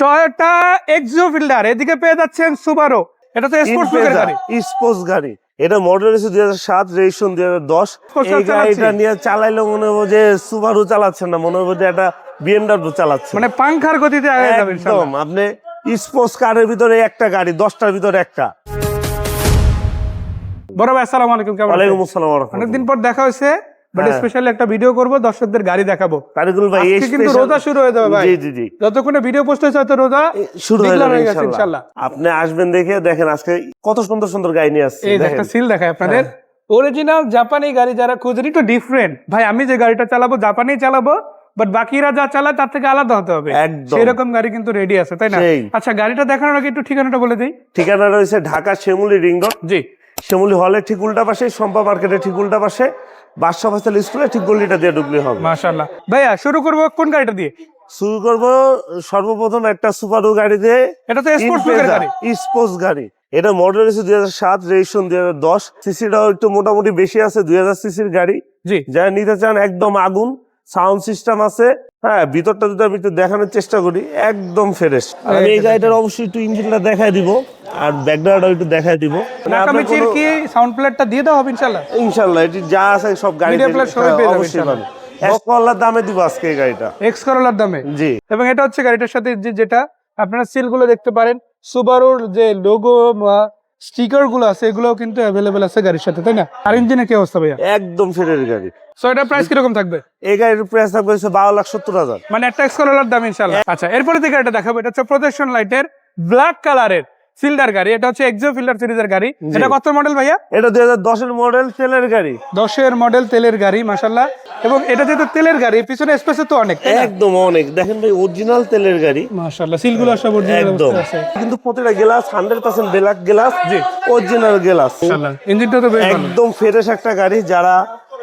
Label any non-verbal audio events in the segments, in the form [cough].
Toyota Axio fielder এদিকে পেয়ে যাচ্ছেন সুবারো এটা তো স্পোর্টস লুকের গাড়ি। স্পোর্টস গাড়ি। এটা মডেল দুই হাজার সাত রেজিস্ট্রেশন দুই হাজার দশ। Sports এই গাড়িটা নিয়ে চালাইলে মনে হবে যে সুবারু চালাচ্ছেন না মনে হবে যে একটা বিএমডাব্লিউ চালাচ্ছে। মানে পাংখার গতিতে। একদম আপনি স্পোর্টস কারের ভিতরে একটা গাড়ি দশটার ভিতরে একটা। বড় ভাই আসসালামু আলাইকুম কেমন ওয়ালাইকুম আসসালাম অনেকদিন পর দেখা হয়েছে। বাট হ্যাঁ। স্পেশালি একটা ভিডিও করব দর্শকদের গাড়ি দেখাবো। তারিকুল ভাই কিন্তু রোজা শুরু হয়ে যাবে ভাই। জি জি জি। যতক্ষণে ভিডিও পোস্ট হয়েছে হয়তো রোজা শুরু হয়ে গেছে ইনশাআল্লাহ। আপনি আসবেন দেখে দেখেন আজকে কত সুন্দর সুন্দর গাড়ি নিয়ে আসছে এই। একটা সিল দেখায় আপনাদের। অরিজিনাল জাপানি গাড়ি যারা খুঁজেন একটু ডিফারেন্ট ভাই আমি যে গাড়িটা চালাবো জাপানি চালাবো বাট বাকিরা যা চালায় তার থেকে আলাদা হতে হবে। সেরকম গাড়ি কিন্তু রেডি আছে তাই না? আচ্ছা গাড়িটা দেখানোর আগে একটু ঠিকানাটা বলে দিই। ঠিকানা রয়েছে ঢাকা শিমুলি রিং রোড জি। শিমুলি হলের ঠিক উল্টা পাশে সম্পা মার্কেটের ঠিক উল্টা পাশে বাদশা ফাসাল স্কুলে ঠিক গলিটা দিয়ে ঢুকলে হবে। মাশাআল্লাহ। ভাইয়া শুরু করব কোন গাড়িটা দিয়ে? শুরু করব সর্বপ্রথম একটা সুপারু গাড়ি দিয়ে। এটা তো স্পোর্টস গাড়ি। স্পোর্টস গাড়ি। এটা মডেল হচ্ছে দুই হাজার সাত রেজিস্ট্রেশন দুই হাজার দশ। সিসিটাও একটু মোটামুটি বেশি আছে দুই হাজার সিসির গাড়ি। জি। যারা নিতে চান একদম আগুন সাউন্ড সিস্টেম আছে। হ্যাঁ ভিতরটা যদি আমি একটু দেখানোর চেষ্টা করি একদম ফ্রেশ আমি এই গাড়িটার অবশ্যই একটু ইঞ্জিনটা দেখাই দিব। আর ব্যাকগ্রাউন্ড একটু দেখাই দিব। নাকামিচির কি সাউন্ড প্লেটটা দিয়ে দেওয়া হবে ইনশাআল্লাহ? ইনশাল্লাহ এটি যা আছে সব গাড়ি যাবে অবশ্যই ইনশাল্লাহ। পাবেন। এক কল্লার দামে দিব আজকে এই গাড়িটা। এক্স করোলার দামে? জি। এবং এটা হচ্ছে গাড়িটার সাথে যে যেটা আপনারা সিলগুলো দেখতে পারেন সুবারুর যে লোগো বা স্টিকারগুলো আছে এগুলোও কিন্তু অ্যাভেলেবেল আছে গাড়ির সাথে তাই না? আর ইঞ্জিনের কি অবস্থা ভাইয়া? একদম ফেরের গাড়ি। সো এটা প্রাইস কীরকম থাকবে? এই গাড়ির প্রাইস থাকবে হচ্ছে বারো লাখ সত্তর হাজার। মানে একটা এক্স করোলার দাম ইনশাল্লাহ আচ্ছা এরপরে যে গাড়িটা দেখাবো এটা হচ্ছে প্রদর্শন লাইটের ব্ল্যাক কালারের ফিল্ডার গাড়ি এটা হচ্ছে এক্সো ফিল্ডার সিরিজের গাড়ি। এটা কত মডেল ভাইয়া? এটা দুই হাজার দশের মডেল তেলের গাড়ি। দশের মডেল তেলের গাড়ি মাসাল্লাহ এবং এটা যেহেতু তেলের গাড়ি পিছনে স্পেসে তো অনেক একদম অনেক। দেখেন ভাই অরিজিনাল তেলের গাড়ি। মাসাল্লাহ সিলগুলো সব অরিজিনাল একদম। আছে। কিন্তু প্রতিটা glass hundred percent black glass জি। অরিজিনাল গ্লাস ইঞ্জিনটা তো একদম ফ্রেশ একটা গাড়ি যারা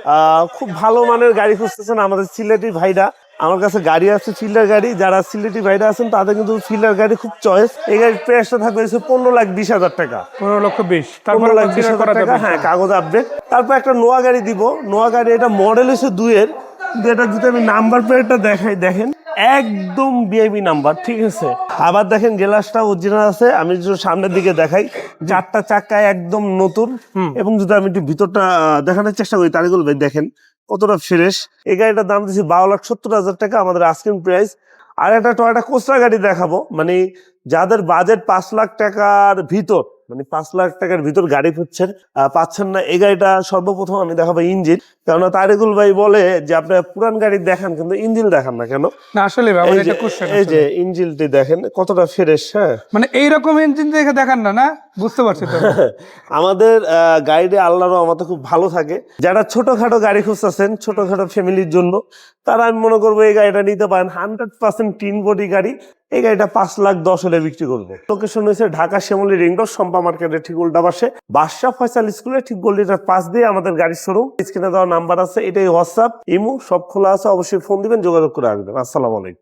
আহ, খুব ভালো মানের গাড়ি খুঁজতেছেন আমাদের সিলেটি ভাইরা আমার কাছে গাড়ি আছে ফিল্ডার গাড়ি। যারা সিলেটি বাইরে আছেন তাদের কিন্তু ফিল্ডার গাড়ি খুব চয়েস এই গাড়ির প্রাইসটা থাকবে হচ্ছে পনেরো লাখ বিশ হাজার টাকা। পনেরো লক্ষ বিশ। পনেরো লাখ বিশ হাজার টাকা হ্যাঁ কাগজ আপডেট তারপর একটা নোয়া গাড়ি দিব। নোয়া গাড়ি এটা মডেল হচ্ছে দুয়ের কিন্তু এটা যদি আমি নাম্বার প্লেটটা দেখাই দেখেন। একদম বিআইবি নাম্বার ঠিক আছে? আবার দেখেন গ্লাসটা অরিজিনাল আছে আমি যদি সামনের দিকে দেখাই। চারটা চাক্কা একদম নতুন এবং যদি আমি একটু ভিতরটা দেখানোর চেষ্টা করি তাহলে ভাই দেখেন কতটা ফ্রেশ এই গাড়িটার দাম দিচ্ছি বারো লাখ সত্তর হাজার টাকা আমাদের আস্কিং প্রাইস আর একটা টয়টা কোস্টা গাড়ি দেখাবো মানে যাদের বাজেট পাঁচ লাখ টাকার ভিতর মানে পাঁচ লাখ টাকার ভিতর গাড়ি খুঁজছেন পাচ্ছেন না। এই গাড়িটা সর্বপ্রথম আমি দেখাবো ইঞ্জিন। কেননা তারেকুল ভাই বলে যে আপনার পুরান গাড়ি দেখান কিন্তু ইঞ্জিন দেখান না কেন? না আসলে এই যে ইঞ্জিনটি দেখেন কতটা ফ্রেশ হ্যাঁ? মানে এইরকম ইঞ্জিন দেখে দেখান না না? বুঝতে পারছি তো। [laughs] আমাদের গাইডে আল্লাহরও আমাদের খুব ভালো থাকে। যারা ছোটখাটো গাড়ি খুঁজতেছেন ছোটখাটো ফ্যামিলির জন্য তারা আমি মনে করব এই গাড়িটা নিতে পারেন। হান্ড্রেড পার্সেন্ট তিন বডি গাড়ি। এই গাড়িটা পাঁচ লাখ দশ হলে বিক্রি করব। লোকেশন হয়েছে ঢাকা শ্যামলি রিং রোড সম্পা মার্কেটের ঠিক উল্টা পাশে। বাদশা ফয়সাল স্কুলে ঠিক গোল্ডিটার পাশ দিয়ে আমাদের গাড়ির শোরুম স্ক্রিনে দেওয়া নাম্বার আছে, এটাই হোয়াটসঅ্যাপ ইমু সব খোলা আছে, অবশ্যই ফোন দিবেন, যোগাযোগ করে আসবেন। আসসালামু আলাইকুম।